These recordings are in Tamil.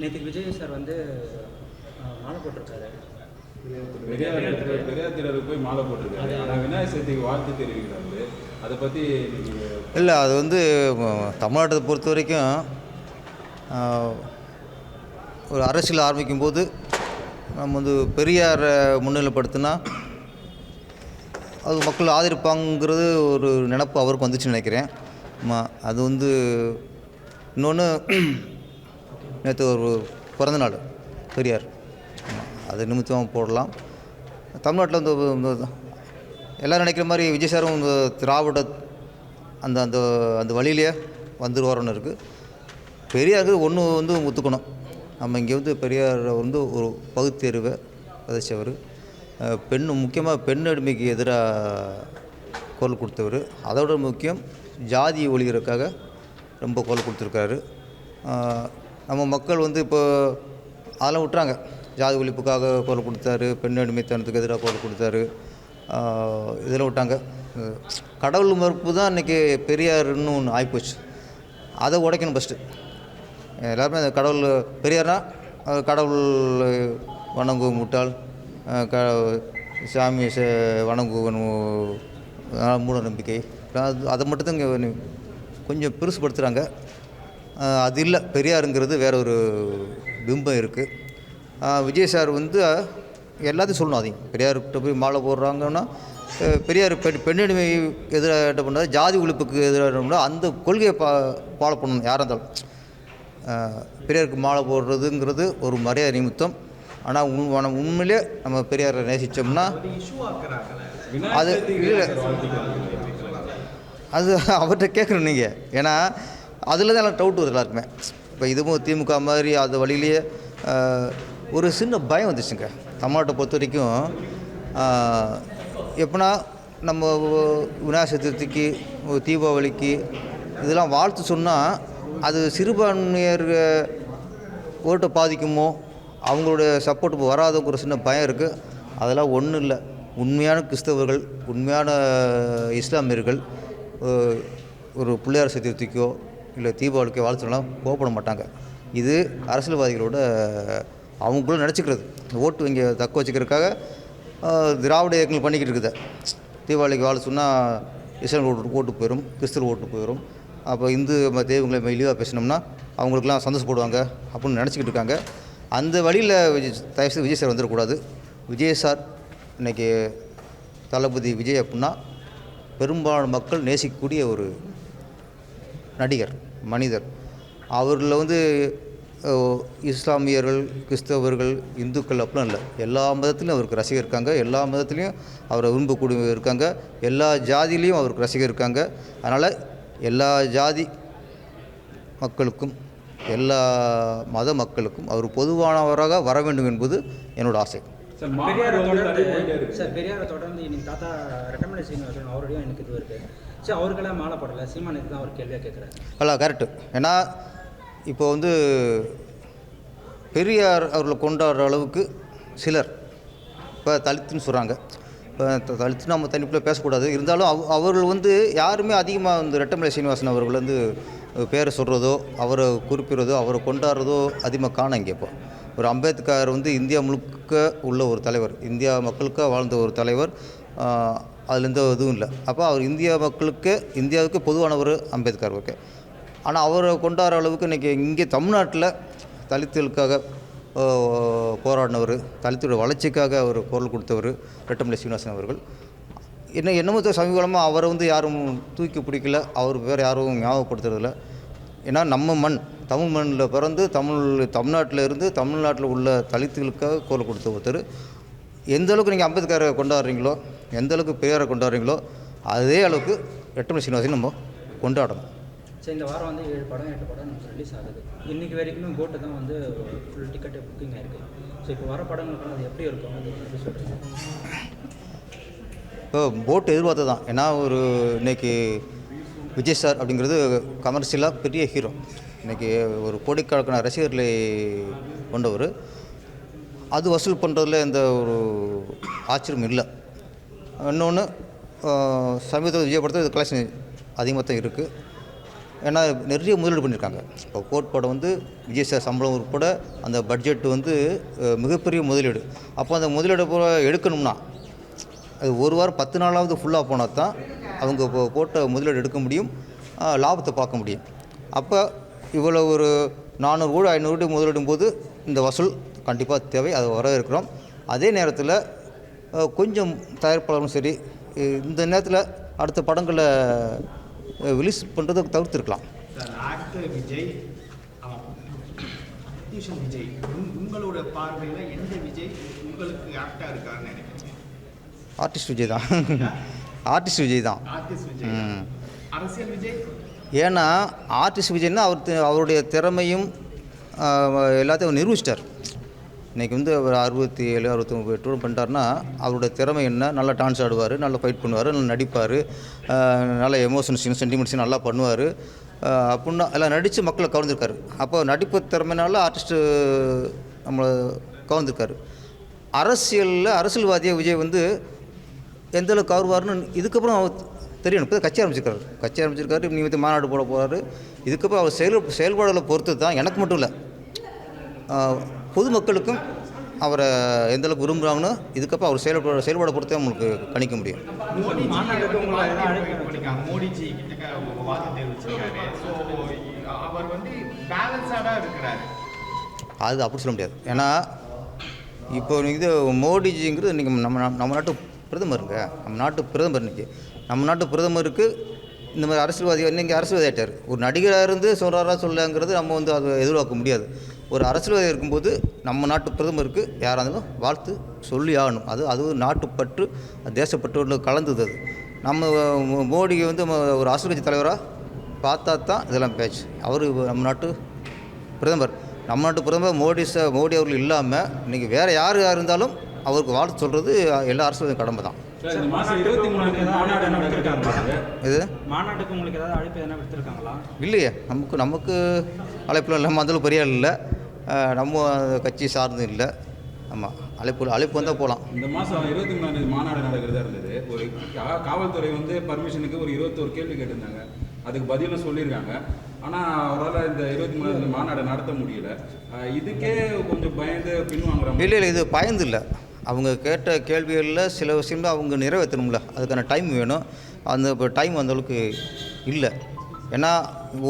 நேற்றுக்கு விஜய் சார் வந்து மாலை போட்டிருக்காரு. பெரியார் திடலுக்கு போய் மாலை போட்டிருக்காரு. ஆனால் விநாயகர் சதுர்த்திக்கு வாழ்த்து தெரிவிக்கிறாரு அதை பற்றி இல்லை அது வந்து தமிழ்நாட்டை பொறுத்த வரைக்கும் ஒரு அரசியல் ஆரம்பிக்கும் போது நம்ம வந்து பெரியாரை முன்னிலைப்படுத்தினா அது மக்கள் ஆதரிப்பாங்கிறது ஒரு நினப்பு அவருக்கு வந்துச்சுன்னு நினைக்கிறேன். அது வந்து இன்னொன்று நேற்று ஒரு பிறந்த நாள் பெரியார். அது நிமித்தமாக போடலாம். தமிழ்நாட்டில் வந்து இந்த- எல்லோரும் நினைக்கிற மாதிரி விஜய் சாரும் இந்த திராவிட அந்த அந்த அந்த வழியிலே வந்துருவாரோன்னு இருக்குது பெரியாருக்கு ஒன்று வந்து ஒத்துக்கணும். நம்ம இங்கே வந்து பெரியார் வந்து ஒரு பகுத்தேர்வை விதைச்சவர். பெண் முக்கியமாக பெண் அடிமைக்கு எதிராக குரல் கொடுத்தவர். அதோட முக்கியம் ஜாதி ஒழிகிறதுக்காக ரொம்ப குரல் கொடுத்துருக்காரு. நம்ம மக்கள் வந்து இப்போ அதெல்லாம் விட்றாங்க ஜாதி ஒழிப்புக்காக குரல் கொடுத்தாரு பெண் அடிமைத்தனத்துக்கு எதிராக குரல் கொடுத்தாரு. இதெல்லாம் விட்டாங்க. கடவுள் மறுப்பு தான் இன்றைக்கி பெரியார்னு ஒன்று ஆகிப்போச்சு அதை உடைக்கணும் ஃபஸ்ட்டு எல்லாருமே அந்த கடவுள் பெரியார்னா கடவுள் வணங்கு முட்டாள் க சாமி ச மூட நம்பிக்கை. அது அதை மட்டும்தான் இங்கே கொஞ்சம் பெருசுப்படுத்துகிறாங்க அது இல்லை. பெரியாருங்கிறது வேற ஒரு பிம்பம் இருக்குது விஜய் சார் வந்து எல்லாத்தையும் சொல்லணும் அதையும். பெரியார்கிட்ட போய் மாலை போடுறாங்கன்னா பெரியார் பெண் பெண்ணடிமை எதிராக என்ன பண்ணாரு ஜாதி ஒழிப்புக்கு எதிராக அந்த கொள்கையை பா ஃபாலோ பண்ணணும் யாராக இருந்தாலும். பெரியாருக்கு மாலை போடுறதுங்கிறது ஒரு மரியாதை நிமித்தம். ஆனால் உண் ஆனால் உண்மையிலே நம்ம பெரியாரை நேசித்தோம்னா அது இல்லை. அது அவர்கிட்ட கேட்கணும் நீங்கள் ஏன்னா அதில் தான் எல்லாம் டவுட் வருது எல்லாருக்குமே. இப்போ இதுவும் திமுக மாதிரி அது வழியிலேயே ஒரு சின்ன பயம் வந்துச்சுங்க. தமிழ்நாட்டை பொறுத்த வரைக்கும் எப்படின்னா நம்ம விநாயகர் சதுர்த்திக்கு தீபாவளிக்கு இதெல்லாம் வாழ்த்து சொன்னால் அது சிறுபான்மையர் ஓட்டை பாதிக்குமோ அவங்களுடைய சப்போர்ட் ஒரு சின்ன பயம் இருக்குது அதெல்லாம் ஒன்றும் இல்லை. உண்மையான கிறிஸ்தவர்கள் உண்மையான இஸ்லாமியர்கள் ஒரு பிள்ளையார் சதுர்த்திக்கோ இல்லை தீபாவளிக்கு வாழ்த்துலாம் கோபப்பட மாட்டாங்க. இது அரசியல்வாதிகளோட அவங்களும் நினச்சிக்கிறது. ஓட்டு இங்கே தக்க வச்சுக்கிறதுக்காக திராவிட இயக்கங்கள் பண்ணிக்கிட்டு இருக்குது. தீபாவளிக்கு வாழ சொன்னால் இஸ்லாம் ஓட்டு ஓட்டு போயிடும் கிறிஸ்தவ ஓட்டு போயிடும் அப்போ இந்து ம- தெய்வங்களை நம்ம இழிவாக பேசினோம்னா அவங்களுக்குலாம் சந்தோஷப்படுவாங்க அப்படின்னு நினச்சிக்கிட்டு இருக்காங்க. அந்த வழியில் விஜய் தயவுசெய்து விஜய் சார் வந்துடக்கூடாது. விஜய் சார் இன்றைக்கி தளபதி விஜய் அப்படின்னா பெரும்பாலான மக்கள் நேசிக்கக்கூடிய ஒரு நடிகர். மனிதர். அவரில் வந்து இஸ்லாமியர்கள் கிறிஸ்தவர்கள் இந்துக்கள் அப்படிலாம் இல்லை. எல்லா மதத்துலையும் அவருக்கு ரசிகர் இருக்காங்க. எல்லா மதத்துலேயும் அவரை விரும்பக்கூடிய இருக்காங்க. எல்லா ஜாதியிலையும் அவருக்கு ரசிகர் இருக்காங்க. அதனால் எல்லா ஜாதி மக்களுக்கும் எல்லா மத மக்களுக்கும் அவர் பொதுவானவராக வர வேண்டும் என்பது என்னோட ஆசை. சார் பெரியாரை தொடர்ந்து சார் பெரியாரை தொடர்ந்து இன்னைக்கு தாத்தா சீனிவாசன் அவருடையும் எனக்கு இது இருக்குது சரி அவருக்கெல்லாம் மாலை போடல. சீமானுக்கு தான் அவர் கேள்வியாக கேட்குறாரு அல்ல கரெக்டு ஏன்னா இப்போ வந்து பெரியார் அவர்களை கொண்டாடுற அளவுக்கு சிலர் இப்போ தலித்துன்னு சொல்கிறாங்க இப்போ தலித்து நம்ம தனிப்பில் பேசக்கூடாது. இருந்தாலும் அவ் அவர்கள் வந்து யாருமே அதிகமாக இந்த ரெட்டமலை சீனிவாசன் அவர்கள் வந்து பேரை சொல்கிறதோ அவரை குறிப்பிடுறதோ அவரை கொண்டாடுறதோ அதிகமாக காணும் இங்கே இப்போ. ஒரு அம்பேத்கர் வந்து இந்தியா முழுக்க உள்ள ஒரு தலைவர். இந்தியா மக்களுக்காக வாழ்ந்த ஒரு தலைவர். அதில் எந்த இதுவும் இல்லை. அப்போ அவர் இந்தியா மக்களுக்கு இந்தியாவுக்கு பொதுவானவர் அம்பேத்கர் ஓகே. ஆனால் அவரை கொண்டாடுற அளவுக்கு இன்றைக்கி இங்கே தமிழ்நாட்டில் தலித்துகளுக்காக போராடினவர் தலித்துடைய வளர்ச்சிக்காக அவர் குரல் கொடுத்தவர் ரெட்டமலை சீனிவாசன் அவர்கள். என்ன என்னமோ தெரியல, சமீபகாலமாக அவரை வந்து யாரும் தூக்கி பிடிக்கல. அவர் பேர் யாரும் ஞாபகப்படுத்துறதில்ல. ஏன்னா நம்ம மண் தமிழ் மண்ணில் பிறந்து தமிழ் தமிழ்நாட்டில் இருந்து தமிழ்நாட்டில் உள்ள தலித்துகளுக்காக குரல் கொடுத்த ஒருத்தர் எந்த அளவுக்கு நீங்கள் அம்பேத்கரை கொண்டாடுறீங்களோ எந்த அளவுக்கு பெரியாரை கொண்டாடுறீங்களோ அதே அளவுக்கு ரெட்டமலை சீனிவாசன் நம்ம கொண்டாடணும். சரி இந்த வாரம் வந்து ஏழு படம் எட்டு படம் நமக்கு ரிலீஸ் ஆகுது. இன்னைக்கு வரைக்குமே கோட்டு தான் வந்து ஃபுல் டிக்கெட் புக்கிங் ஆயிருக்கு. ஸோ இப்போ வர படங்களுக்கு அது எப்படி இருக்கும்? அது எப்படி சொல்கிறீங்க இப்போ போட் எதிர்பார்த்து தான். ஏன்னா ஒரு இன்னைக்கு விஜய் சார் அப்படிங்கிறது கமர்ஷியலாக பெரிய ஹீரோ இன்னைக்கு ஒரு கோடிக்கணக்கான ரசிகர்களை கொண்டவர். அது வசூல் பண்ணுறதுல எந்த ஒரு ஆச்சரியம் இல்லை. இன்னொன்று சமீபத்தில் விஜய் படத்தில் இது கலெக்ஷன் அதிகமாக தான் இருக்குது ஏன்னா நிறைய முதலீடு பண்ணியிருக்காங்க. இப்போ கோட் படம் வந்து விஜய் சார் சம்பளம் உட்பட அந்த பட்ஜெட் வந்து மிகப்பெரிய முதலீடு. அப்போ அந்த முதலீடு எடுக்கணும்னா அது ஒரு வாரம் பத்து நாளாவது ஃபுல்லாக போனால் தான் அவங்க இப்போ போட்ட முதலீடு எடுக்க முடியும் லாபத்தை பார்க்க முடியும். அப்போ இவ்வளோ ஒரு நானூறு கோடி ஐநூறு கோடி முதலிடும் போது இந்த வசூல் கண்டிப்பாக தேவை. அதை வரவேற்கிறோம். அதே நேரத்தில் கொஞ்சம் தயாரிப்பாளரும் சரி இந்த நேரத்தில் அடுத்த படங்களை ரிலீஸ் பண்ணுறதை தவிர்த்துருக்கலாம். விஜய் விஜய் உங்- உங்களோட பார்வையில் எந்த விஜய் உங்களுக்கு ஆக்டாக இருக்காருன்னு நினைக்கிறீங்க? ஆர்டிஸ்ட் விஜய் தான். ஆர்டிஸ்ட் விஜய் தான். விஜய் ம். அரசியல் விஜய்? ஏன்னா ஆர்டிஸ்ட் விஜய்னா அவர் அவருடைய திறமையும் எல்லாத்தையும் நிரூபிச்சிட்டார். இன்றைக்கி வந்து அவர் அறுபத்தி ஏழு அறுபத்தி டூர் பண்ணிட்டாருன்னா அவருடைய திறமை என்ன? நல்லா டான்ஸ் ஆடுவார் நல்லா ஃபைட் பண்ணுவார் நல்லா நடிப்பார் நல்ல எமோஷன்ஸையும் சென்டிமெண்ட்ஸையும் நல்லா பண்ணுவார். அப்படின்னா எல்லாம் நடித்து மக்களை கவர்ந்துருக்காரு. அப்போ நடிப்பு திறமைனால ஆர்டிஸ்ட்டு நம்மளை கவர்ந்துருக்காரு. அரசியலில் அரசியல்வாதியை விஜய் வந்து எந்த அளவுக்கு கவருவார்னு இதுக்கப்புறம் அவர் தெரியணும். இப்போ கட்சி ஆரம்பிச்சிருக்காரு. கட்சி ஆரம்பிச்சிருக்காரு நீ வந்து மாநாடு போட போகிறாரு இதுக்கப்புறம் அவர் செயல் செயல்பாடுகளை பொறுத்து தான் எனக்கு மட்டும் இல்லை. பொதுமக்களுக்கும் அவரை எந்தளவுக்கு விரும்புகிறாங்கன்னு இதுக்கப்புறம் அவர் செயல்பட செயல்பாடை பொறுத்தே நம்மளுக்கு கணிக்க முடியும். அது அப்படி சொல்ல முடியாது. ஏன்னா இப்போ இது மோடிஜிங்கிறது இன்றைக்கி நம்ம நம்ம நாட்டு பிரதமருங்க. நம்ம நாட்டு பிரதமர் இன்றைக்கி நம்ம நாட்டு பிரதமருக்கு இந்த மாதிரி அரசியல்வாதி இன்றைக்கி அரசியல்வாதி ஆகிட்டார் ஒரு நடிகராக இருந்து சொல்கிறாரா சொல்லங்கிறது நம்ம வந்து அதை எதிர்பார்க்க முடியாது. ஒரு அரசியல்வாதி இருக்கும்போது நம்ம நாட்டு பிரதமருக்கு யாராக இருந்தாலும் வாழ்த்து சொல்லி ஆகணும். அது அது ஒரு நாட்டுப்பற்று தேசப்பற்று கலந்தது அது. நம்ம மோடியை வந்து ஒரு அரசியல் கட்சி தலைவராக பார்த்தா தான் இதெல்லாம் பேச்சு. அவர் நம்ம நாட்டு பிரதமர். நம்ம நாட்டு பிரதமர் மோடி ச மோடி அவர்கள் இல்லாமல் இன்றைக்கி வேறு யார் யார் இருந்தாலும் அவருக்கு வாழ்த்து சொல்கிறது எல்லா அரசு கடமை தான். இது மாநாட்டுக்கு உங்களுக்கு ஏதாவது அழைப்பு எதனா விடுத்திருக்காங்களா இல்லையே. நமக்கு நமக்கு அழைப்புலாம் இல்லாமல் அந்தளவு பெரிய இல்லை. நம்ம கட்சி சார்ந்து இல்லை. ஆமாம் அழைப்பு அழைப்பு வந்தால் போகலாம் இந்த மாதம் இருபத்தி மூணாம் மாநாடு நடக்கிறதா இருந்தது. ஒரு காவல்துறை வந்து பர்மிஷனுக்கு ஒரு இருபத்தோரு கேள்வி கேட்டிருந்தாங்க. அதுக்கு பதிலும் சொல்லியிருக்காங்க. ஆனால் அவரால் இந்த இருபத்தி மூணாம் தேதி மாநாடு நடத்த முடியல. இதுக்கே கொஞ்சம் பயந்து பின்வாங்குற மாதிரி. இல்லை இல்லை இது பயந்து இல்லை. அவங்க கேட்ட கேள்விகளில் சில விஷயங்கள் அவங்க நிறைவேற்றணும்ல அதுக்கான டைம் வேணும். அந்த இப்போ டைம் அந்த அளவுக்கு இல்லை. ஏன்னா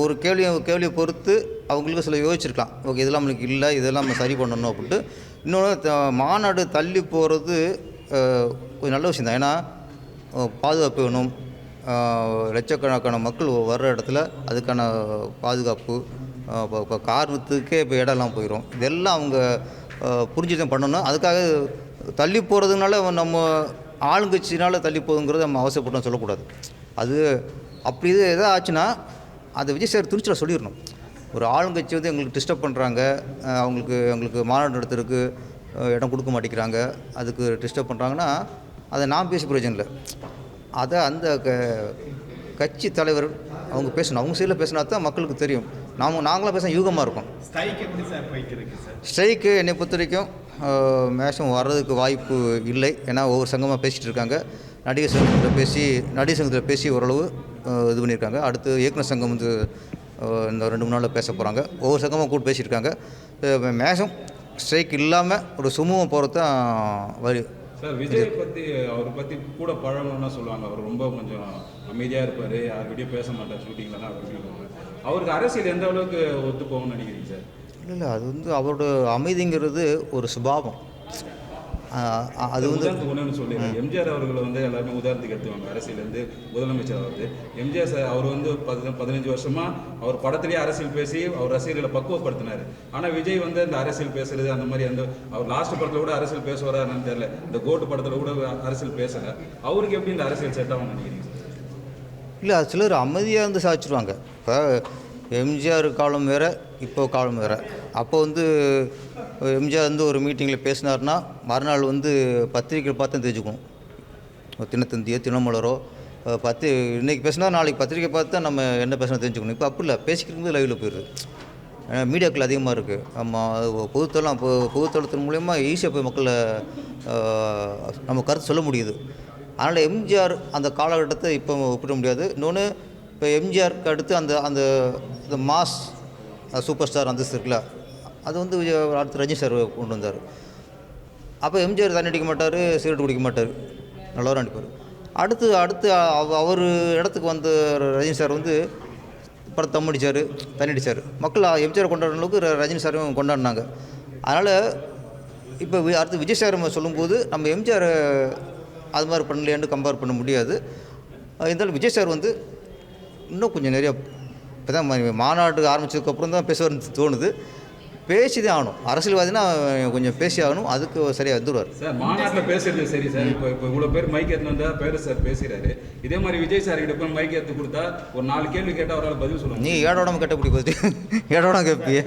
ஒரு கேள்வி கேள்வியை பொறுத்து அவங்களுக்கு சில யோசிச்சிருக்கலாம். ஓகே இதெல்லாம் நம்மளுக்கு இல்லை இதெல்லாம் நம்ம சரி பண்ணணும் அப்படின்ட்டு. இன்னொன்று மாநாடு தள்ளி போகிறது கொஞ்சம் நல்ல விஷயம் தான். ஏன்னா பாதுகாப்பு வேணும். லட்சக்கணக்கான மக்கள் வர்ற இடத்துல அதுக்கான பாதுகாப்பு இப்போ இப்போ காரணத்துக்கே இப்போ இடம்லாம் போயிடும் இதெல்லாம் அவங்க புரிஞ்சு தான் பண்ணணும். அதுக்காக தள்ளி போகிறதுனால நம்ம ஆளுங்கட்சினால தள்ளி போகுங்கிறத நம்ம அவசரப்பட்டு சொல்லக்கூடாது. அது அப்படி இது எதாவது ஆச்சுன்னா அதை விஜய் சார் துணிச்சல சொல்லிடணும். ஒரு ஆளுங்கட்சி வந்து எங்களுக்கு டிஸ்டர்ப் பண்ணுறாங்க அவங்களுக்கு எங்களுக்கு மாநாடு நடத்துறதுக்கு இடம் கொடுக்க மாட்டேங்கிறாங்க. அதுக்கு டிஸ்டர்ப் பண்ணுறாங்கன்னா அதை நான் பேசி பிரயோஜனம் இல்லை. அதை அந்த க கட்சி தலைவர் அவங்க பேசணும். அவங்க சைடில் பேசினா தான் மக்களுக்கு தெரியும். நாம நாங்களாம் பேச யூகமாக இருக்கும். ஸ்ட்ரைக்கு என்னை பொறுத்த வரைக்கும் மேக்ஸிமம் வர்றதுக்கு வாய்ப்பு இல்லை. ஏன்னா ஒவ்வொரு சங்கமாக பேசிகிட்டு இருக்காங்க. நடிகர் சங்கத்தில் பேசி நடிகர் சங்கத்தில் பேசி ஓரளவு இது பண்ணியிருக்காங்க. அடுத்து இயக்குனர் சங்கம் வந்து இந்த ரெண்டு மூணு நாளில் பேச போகிறாங்க ஒவ்வொரு சங்கமாக கூட்டு பேசியிருக்காங்க. மேக்ஸிமம் ஸ்ட்ரைக் இல்லாமல் ஒரு சுமூகம் போகிறது தான் வழி சார் விஜய் பற்றி அவரை பற்றி கூட பழகணும்னா சொல்லுவாங்க. அவர் ரொம்ப கொஞ்சம் அமைதியாக இருப்பார். யார்கிட்டயும் பேச மாட்டார். அப்படி இப்படின்னு அவருக்கு அரசியல் எந்த அளவுக்கு ஒத்து போகும்னு நினைக்கிறீங்க சார்? இல்லை இல்லை. அது வந்து அவரோட அமைதிங்கிறது ஒரு சுபாவம். அது வந்து ஒன்று சொல்லிடுறேன். எம்ஜிஆர் அவர்களை வந்து எல்லாருமே உதாரணத்துக்கு எடுத்துவாங்க அரசியலேருந்து முதலமைச்சர் ஆகுது எம்ஜிஆர் சார் அவர் வந்து பதி பதினஞ்சு வருஷமா அவர் படத்திலேயே அரசியல் பேசி அவர் ரசிகர்களை பக்குவப்படுத்தினார். ஆனால் விஜய் வந்து அந்த அரசியல் பேசுறது அந்த மாதிரி அந்த அவர் லாஸ்ட் படத்தில் கூட அரசியல் பேசுவாரா என்னன்னு தெரியல. இந்த கோட்டு படத்தில் கூட அரசியல் பேசல. அவருக்கு எப்படி இந்த அரசியல் செட் ஆகும்னு நினைக்கிறீங்க? இல்லை அது சிலர் அமைதியாக இருந்து சாதிச்சிருவாங்க. இப்போ எம்ஜிஆர் காலம் வேறு இப்போ காலம் வேறு. அப்போ வந்து எம்ஜிஆர் வந்து ஒரு மீட்டிங்கில் பேசினார்னா மறுநாள் வந்து பத்திரிக்கை பார்த்து தான் தெரிஞ்சுக்கணும் தினத்தந்தியோ தினமலரோ பத்து இன்றைக்கி பேசினா நாளைக்கு பத்திரிக்கை பார்த்து தான் நம்ம என்ன பேசணும் தெரிஞ்சுக்கணும். இப்போ அப்படி இல்லை. பேசிக்கிறது லைவில் போயிடுது ஏன்னா மீடியாக்கள் அதிகமாக இருக்குது ஆமாம் பொதுத்தளம் பொ பொதுத்தளத்தின் மூலயமா ஈஸியாக போய் மக்களை நம்ம கருத்து சொல்ல முடியுது. அதனால் எம்ஜிஆர் அந்த காலகட்டத்தை இப்போ ஒப்பிட முடியாது. இன்னொன்று இப்போ எம்ஜிஆருக்கு அடுத்து அந்த அந்த இந்த மாஸ் சூப்பர் ஸ்டார் அந்தஸ்து இருக்குல்ல அது வந்து விஜய் அடுத்து ரஜினி சார் கொண்டு வந்தார். அப்போ எம்ஜிஆர் தண்ணி அடிக்க மாட்டார் சிகரெட் குடிக்க மாட்டார். நல்லவராக அடிப்பார் அடுத்து அடுத்து அவ- அவர் இடத்துக்கு வந்த ரஜினி சார் வந்து படம் தம் அடித்தார் தண்ணி அடித்தார் மக்கள் எம்ஜிஆர் கொண்டாடுற அளவுக்கு ரஜினி சாரும் கொண்டாடினாங்க. அதனால் இப்போ அடுத்து விஜய் சார் நம்ம சொல்லும்போது நம்ம எம்ஜிஆர் அது மாதிரி பண்ணலையான்னு கம்பேர் பண்ண முடியாது. இருந்தாலும் விஜய் சார் வந்து இன்னும் கொஞ்சம் நிறையா இப்போ தான் மாநாடு ஆரம்பிச்சதுக்கப்புறம் தான் பேசுவார்னு தோணுது. பேசி தான் ஆகணும். அரசியல்வாதினா கொஞ்சம் பேசி ஆகணும் அதுக்கு சரியாக வந்துடுவார் சார் மாநாட்டில் பேசுறது சரி சார். இப்போ இப்போ இவ்வளோ பேர் மைக் எடுத்து வந்தா பேர் சார் பேசுறாரு. இதே மாதிரி விஜய் சார் கிட்ட போய் மைக் எடுத்து கொடுத்தா ஒரு நாலு கேள்வி கேட்டால் அவரால் பதில் சொல்ல நீ ஏடோடாம கட்ட பிடி போச்சு ஏடோடாம கேட்பிய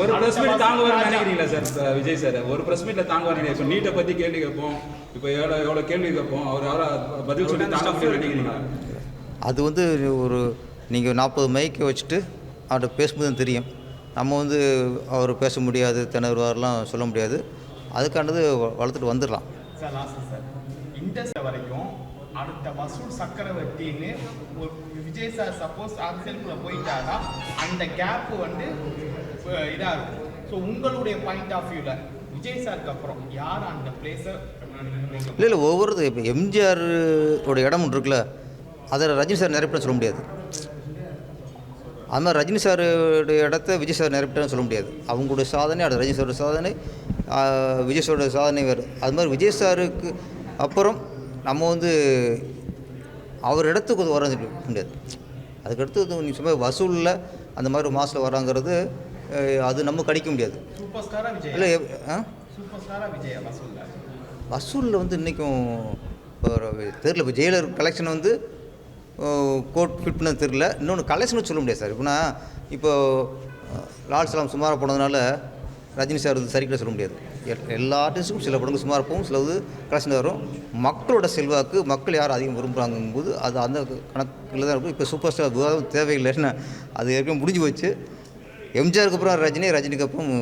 ஒரு ப்ரெஸ் மீட் தாங்குவார்னு நினைக்கிறீங்களா சார் விஜய் சார் ஒரு ப்ரெஸ் மீட்ல தாங்குவார் நினைக்கிறேன் இப்போ நீட்டை பற்றி கேள்வி கேட்போம். இப்போ எவ்வளோ எவ்வளோ கேள்வி கேட்போம்? அவர் பதில் சொல்லி தாங்க நினைக்கிறீங்களா? அது வந்து ஒரு நீங்கள் நாற்பது மைக்கை வச்சுட்டு அவர்கிட்ட பேசும்போது தான் தெரியும். நம்ம வந்து அவர் பேச முடியாது திணறுவார்லாம் சொல்ல முடியாது. அதுக்கானது வளர்த்துட்டு வந்துடலாம். வரைக்கும் அடுத்த வசூல் சக்கரவர்த்தின்னு விஜய் சார் சப்போஸ் அரசியலுக்குள்ள போயிட்டாரா அந்த கேப் வந்து அஹ், இதா இருக்கும். ஸோ உங்களுடைய பாயிண்ட் ஆஃப் வியூல விஜய் சாருக்கு அப்புறம் யார் அந்த பிளேஸை இல்லை இல்லை ஒவ்வொரு இப்போ எம்ஜிஆர் ஓட இடம் ஒன்று இருக்குல்ல அதை ரஜினி சார் நிரப்பிட்டு சொல்ல முடியாது. அது மாதிரி ரஜினி சாருடைய இடத்த விஜய் சார் நிரப்பிட்டான்னு சொல்ல முடியாது. அவங்களுடைய சாதனை அது ரஜினி சாரோட சாதனை விஜய் சாரோட சாதனை வேறு. அது மாதிரி விஜய் சாருக்கு அப்புறம் நம்ம வந்து அவர் இடத்துக்கு அது வர முடியாது. அதுக்கடுத்து நீ சும்மா வசூலில் அந்த மாதிரி மாதத்தில் வராங்கிறது அது நம்ம கணிக்க முடியாது. இல்லை வசூலில்? வந்து இன்றைக்கும் இப்போ தெரில இப்போ ஜெயிலர் கலெக்ஷன் வந்து கோட் ஃபிட் பண்ண தெரியல. இன்னொன்று கலெக்ஷனும் சொல்ல முடியாது சார். இப்போனா இப்போது லால் சலாம் சுமாராக போனதுனால ரஜினி சார் வந்து சரிக்கிட்ட சொல்ல முடியாது. எல்லா ஆர்டிஸ்ட்டுக்கும் சில படங்கள் சுமாராக போகும் சிலது கலெக்ஷன் வரும். மக்களோட செல்வாக்கு மக்கள் யார் அதிகம் விரும்புகிறாங்கும்போது அது அந்த கணக்கில் தான் இருக்கும். இப்போ சூப்பர் ஸ்டார் விவாதம் தேவையில்லை. என்ன அது ஏற்கனவே முடிஞ்சு போச்சு. எம்ஜிஆருக்கு அப்புறம் ரஜினி ரஜினிக்கு அப்புறம்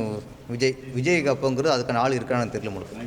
விஜய். விஜய்க்கு அப்புறங்கிறது அதுக்கான ஆள் இருக்கான்னு தெரியல முழுக்க